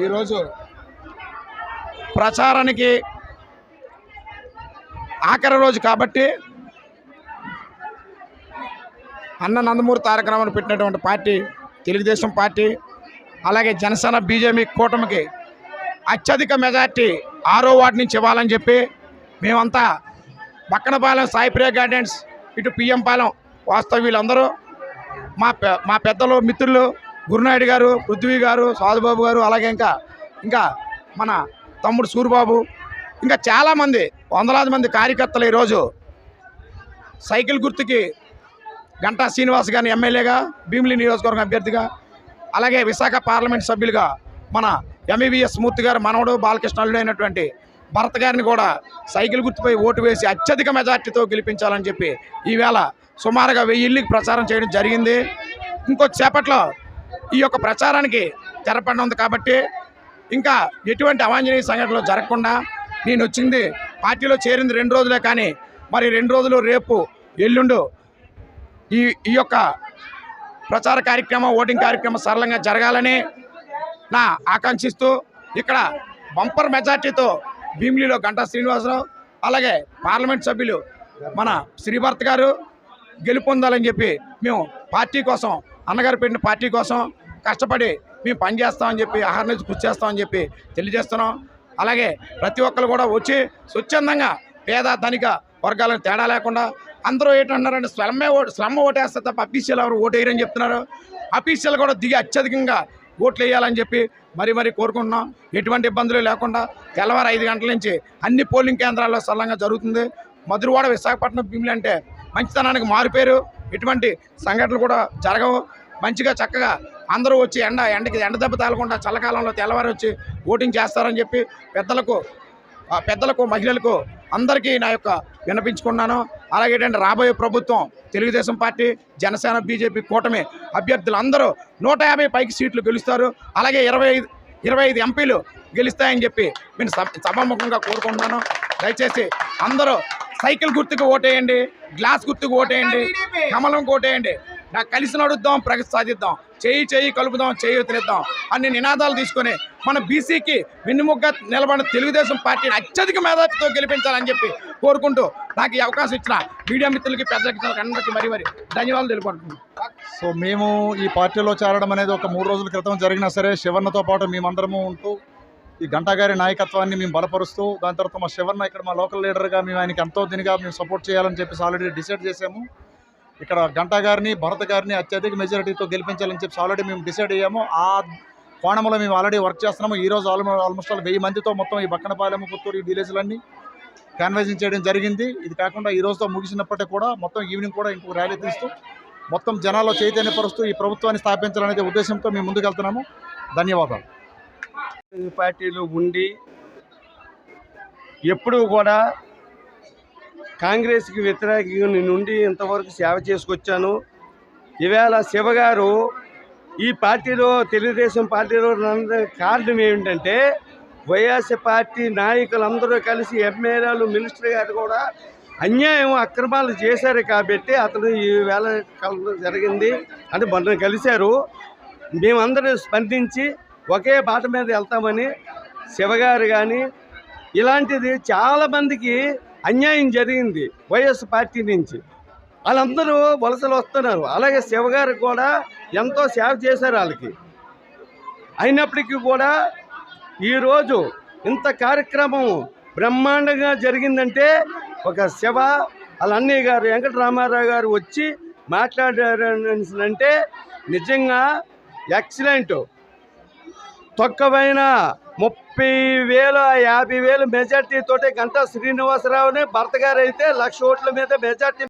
ఈరోజు ప్రచారానికి ఆఖరి రోజు కాబట్టి అన్న నందమూరి తారక రామను పెట్టినటువంటి పార్టీ తెలుగుదేశం పార్టీ అలాగే జనసేన బీజేపీ కూటమికి అత్యధిక మెజార్టీ ఆరో వార్డు నుంచి ఇవ్వాలని చెప్పి మేమంతా బక్కనపాలెం సాయిప్రియ గార్డెన్స్ ఇటు పిఎం పాలెం వాస్తవ వీళ్ళందరూ మా పె మా పెద్దలు మిత్రులు గురునాయుడు గారు పృథ్వీ గారు సాధుబాబు గారు అలాగే ఇంకా ఇంకా మన తమ్ముడు సూరిబాబు ఇంకా చాలామంది వందలాది మంది కార్యకర్తలు ఈరోజు సైకిల్ గుర్తుకి గంటా శ్రీనివాస్ గారిని ఎమ్మెల్యేగా భీమిలి నియోజకవర్గం అభ్యర్థిగా అలాగే విశాఖ పార్లమెంట్ సభ్యులుగా మన ఎంఈవిఎస్ మూర్తి గారు మనవడు బాలకృష్ణుడు అయినటువంటి భరత్ గారిని కూడా సైకిల్ గుర్తుపై ఓటు వేసి అత్యధిక మెజార్టీతో గెలిపించాలని చెప్పి ఈవేళ సుమారుగా వెయ్యి ఇళ్ళకి ప్రచారం చేయడం జరిగింది. ఇంకొద్దిసేపట్లో ఈ యొక్క ప్రచారానికి తెరపడిన కాబట్టి ఇంకా ఎటువంటి అవాంఛనీయ సంఘటనలు జరగకుండా నేను వచ్చింది పార్టీలో చేరింది రెండు రోజులే కానీ మరి రెండు రోజులు రేపు ఎల్లుండు ఈ ఈ యొక్క ప్రచార కార్యక్రమం ఓటింగ్ కార్యక్రమం సరళంగా జరగాలని నా ఆకాంక్షిస్తూ ఇక్కడ బంపర్ మెజార్టీతో భీమిలిలో గంటా శ్రీనివాసరావు అలాగే పార్లమెంట్ సభ్యులు మన శ్రీభర్త్ గారు గెలుపొందాలని చెప్పి మేము పార్టీ కోసం అన్నగారు పెట్టిన పార్టీ కోసం కష్టపడి మేము పనిచేస్తామని చెప్పి ఆహారం కృషి చేస్తామని చెప్పి తెలియజేస్తున్నాం. అలాగే ప్రతి ఒక్కరు కూడా వచ్చి స్వచ్ఛందంగా పేద ధనిక వర్గాలను తేడా లేకుండా అందరూ ఏంటన్నారంటే స్లమ్మే ఓటు స్లమ్ ఓటేస్తే తప్ప అఫీషియల్ ఎవరు ఓటు వేయరని చెప్తున్నారు. అఫీషియల్ కూడా దిగి అత్యధికంగా ఓట్లు వేయాలని చెప్పి మరీ మరీ కోరుకుంటున్నాం. ఎటువంటి ఇబ్బందులు లేకుండా తెల్లవారు ఐదు గంటల నుంచి అన్ని పోలింగ్ కేంద్రాల్లో సరళంగా జరుగుతుంది. మధురవాడ విశాఖపట్నం భీములు అంటే మంచితనానికి మారిపోయారు ఎటువంటి సంఘటనలు కూడా జరగవు. మంచిగా చక్కగా అందరూ వచ్చి ఎండ ఎండకి ఎండ దెబ్బ తగలకుండా చల్లకాలంలో తెల్లవారు వచ్చి ఓటింగ్ చేస్తారని చెప్పి పెద్దలకు పెద్దలకు మహిళలకు అందరికీ నా యొక్క వినపించుకున్నాను. అలాగే ఏంటంటే రాబోయే ప్రభుత్వం తెలుగుదేశం పార్టీ జనసేన బీజేపీ కూటమి అభ్యర్థులు అందరూ నూట యాభై పైకి సీట్లు గెలుస్తారు. అలాగే ఇరవై ఐదు ఇరవై ఐదు ఎంపీలు గెలుస్తాయని చెప్పి నేను సభాముఖంగా కోరుకుంటున్నాను. దయచేసి అందరూ సైకిల్ గుర్తుకు ఓటేయండి గ్లాస్ గుర్తుకు ఓటేయండి కమలం ఓటేయండి నాకు కలిసి నడుద్దాం ప్రగతి సాధిద్దాం చేయి చేయి కలుపుదాం చేయి తినేద్దాం అన్ని నినాదాలు తీసుకొని మన బీసీకి వెన్నుముగ్గా నిలబడిన తెలుగుదేశం పార్టీని అత్యధిక మేధావితో గెలిపించాలని చెప్పి కోరుకుంటూ నాకు ఈ అవకాశం ఇచ్చిన మీడియా మిత్రులకి పెద్ద అందరికీ మరి మరి ధన్యవాదాలు తెలుపుకుంటున్నాను. సో మేము ఈ పార్టీలో చేరడం అనేది ఒక మూడు రోజుల క్రితం జరిగినా సరే శివన్నతో పాటు మేమందరము ఉంటూ ఈ గంటాగారి నాయకత్వాన్ని మేము బలపరుస్తూ దాని తర్వాత మా శివన్న ఇక్కడ మా లోకల్ లీడర్గా మేము ఆయనకి ఎంతో దీనిగా మేము సపోర్ట్ చేయాలని చెప్పేసి ఆల్రెడీ డిసైడ్ చేసాము ఇక్కడ గంటా గారిని భరత్ గారిని అత్యధిక మెజారిటీతో గెలిపించాలని చెప్పి ఆల్రెడీ మేము డిసైడ్ అయ్యాము. ఆ కోణంలో మేము ఆల్రెడీ వర్క్ చేస్తున్నాము. ఈ రోజు ఆల్మో ఆల్మోస్ట్ ఆల్ వెయ్యి మందితో మొత్తం ఈ బక్కనపాలెం పుత్తూరు ఈ విలేజ్లన్నీ కాన్వైజింగ్ చేయడం జరిగింది. ఇది కాకుండా ఈ రోజుతో ముగిసినప్పటికీ కూడా మొత్తం ఈవినింగ్ కూడా ఇంకో ర్యాలీ తీస్తూ మొత్తం జనాల్లో చైతన్యపరుస్తూ ఈ ప్రభుత్వాన్ని స్థాపించాలనే ఉద్దేశంతో మేము ముందుకెళ్తున్నాము. ధన్యవాదాలు. పార్టీలు ఉండి ఎప్పుడూ కూడా కాంగ్రెస్కి వ్యతిరేకంగా నుండి ఇంతవరకు సేవ చేసుకొచ్చాను. ఈవేళ శివగారు ఈ పార్టీలో తెలుగుదేశం పార్టీలో కారణం ఏమిటంటే వైఎస్ పార్టీ నాయకులందరూ కలిసి ఎమ్మెల్యేలు మినిస్టర్ గారు కూడా అన్యాయం అక్రమాలు చేశారు కాబట్టి అతను ఈ వేళ కలవడం జరిగింది. అంటే మొన్న కలిశారు. మేమందరం స్పందించి ఒకే బాట మీద వెళ్తామని శివగారు కానీ ఇలాంటిది చాలామందికి అన్యాయం జరిగింది వైఎస్ పార్టీ నుంచి. వాళ్ళందరూ వలసలు వస్తున్నారు. అలాగే శివగారు కూడా ఎంతో సేవ చేశారు వాళ్ళకి. అయినప్పటికీ కూడా ఈరోజు ఇంత కార్యక్రమం బ్రహ్మాండంగా జరిగిందంటే ఒక శివ వాళ్ళ అన్నయ్య గారు వెంకటరామారావు గారు వచ్చి మాట్లాడారంటే నిజంగా ఎక్సలెంట్. తొక్కవైన ముప్పై వేలు యాభై వేలు మెజార్టీ తోటి గంటా శ్రీనివాసరావుని భర్త గారు అయితే లక్ష ఓట్ల మీద మెజార్టీ